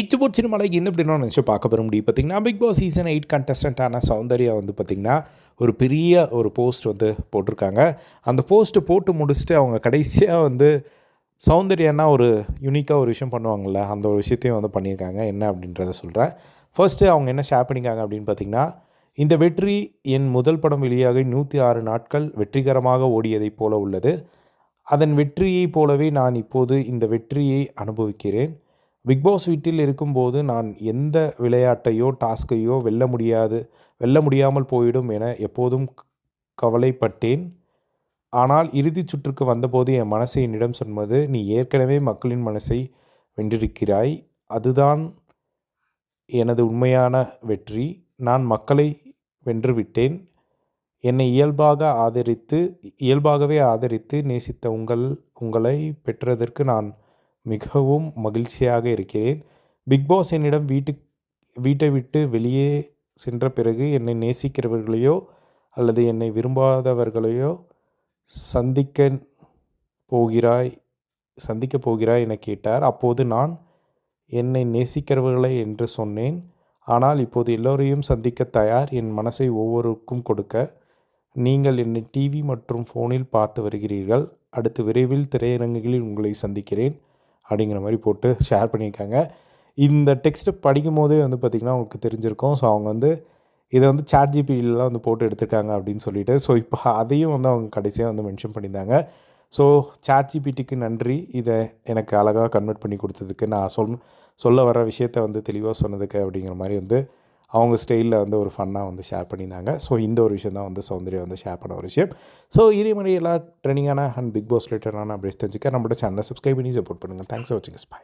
இச்சுபோட் சினிமாலைக்கு என்ன அப்படின்னா நினச்சி பார்க்க பெற முடியும். பார்த்திங்கன்னா பிக் பாஸ் சீசன் எயிட் கண்டஸ்டண்ட்டான சௌந்தர்யா வந்து பார்த்திங்கன்னா ஒரு பெரிய ஒரு போஸ்ட் வந்து போட்டிருக்காங்க. அந்த போஸ்ட்டு போட்டு முடிச்சுட்டு அவங்க கடைசியாக வந்து சௌந்தர்யானா ஒரு யூனிக்காக ஒரு விஷயம் பண்ணுவாங்கள்ல அந்த ஒரு விஷயத்தையும் வந்து பண்ணியிருக்காங்க. என்ன அப்படின்றத சொல்கிறேன் ஃபர்ஸ்ட்டு அவங்க என்ன ஷேர் பண்ணிக்காங்க அப்படின்னு பார்த்திங்கன்னா இந்த வெற்றி என் முதல் படம் வெளியாக நூற்றி ஆறு நாட்கள் வெற்றிகரமாக ஓடியதைப் போல உள்ளது. அதன் வெற்றியைப் போலவே நான் இப்போது இந்த வெற்றியை அனுபவிக்கிறேன். பிக் பாஸ் வீட்டில் இருக்கும்போது நான் எந்த விளையாட்டையோ டாஸ்கையோ வெல்ல முடியாது வெல்ல முடியாமல் போயிடும் என எப்போதும் கவலைப்பட்டேன். ஆனால் இறுதிச் சுற்றுக்கு வந்தபோது என் மனசை என்னிடம் சொன்னது நீ ஏற்கனவே மக்களின் மனசை வென்றிருக்கிறாய். அதுதான் எனது உண்மையான வெற்றி. நான் மக்களை வென்றுவிட்டேன். என்னை இயல்பாக ஆதரித்து இயல்பாகவே ஆதரித்து நேசித்த உங்கள் உங்களை பெற்றதற்கு நான் மிகவும் மகிழ்ச்சியாக இருக்கிறேன். பிக் பாஸ் என்னிடம் வீட்டு வீட்டை விட்டு வெளியே சென்ற பிறகு என்னை நேசிக்கிறவர்களையோ அல்லது என்னை விரும்பாதவர்களையோ சந்திக்க போகிறாய் சந்திக்க போகிறாய் என கேட்டார். அப்போது நான் என்னை நேசிக்கிறவர்களை என்று சொன்னேன். ஆனால் இப்போது எல்லோரையும் சந்திக்க தயார். என் மனசை ஒவ்வொருக்கும் கொடுக்க நீங்கள் என்னை டிவி மற்றும் ஃபோனில் பார்த்து வருகிறீர்கள். அடுத்து விரைவில் திரையரங்குகளில் உங்களை சந்திக்கிறேன். அப்படிங்கிற மாதிரி போட்டு ஷேர் பண்ணியிருக்காங்க. இந்த டெக்ஸ்ட்டை படிக்கும் போதே வந்து பார்த்திங்கன்னா அவங்களுக்கு தெரிஞ்சிருக்கும். ஸோ அவங்க வந்து இதை வந்து சாட் ஜிபிலாம் வந்து போட்டு எடுத்திருக்காங்க அப்படின்னு சொல்லிட்டு. ஸோ இப்போ அதையும் வந்து அவங்க கடைசியாக வந்து மென்ஷன் பண்ணியிருந்தாங்க. ஸோ சாட் ஜிபிடிக்கு நன்றி. இதை எனக்கு அழகாக கன்வெர்ட் பண்ணி கொடுத்ததுக்கு. நான் சொல் சொல்ல வர விஷயத்த வந்து தெளிவாக சொன்னதுக்கு அப்படிங்கிற மாதிரி வந்து அவங்க ஸ்டைலில் வந்து ஒரு ஃபன்னாக வந்து ஷேர் பண்ணியிருந்தாங்க. ஸோ இந்த ஒரு விஷயம் தான் வந்து சௌந்தர்யா வந்து ஷேர் பண்ண ஒரு விஷயம். ஸோ இதே மாதிரி எல்லா ட்ரெண்டிங்கான அண்ட் பிக் பாஸ் ரிலேட்டடான அப்டேட்ஸ் தெரிஞ்சுக்க நம்மளோட சேனலை சப்ஸ்கிரைப் பண்ணி சப்போர்ட் பண்ணுங்கள் தேங்க்ஸ் ஃபார் வாட்சிங் ஸ்பை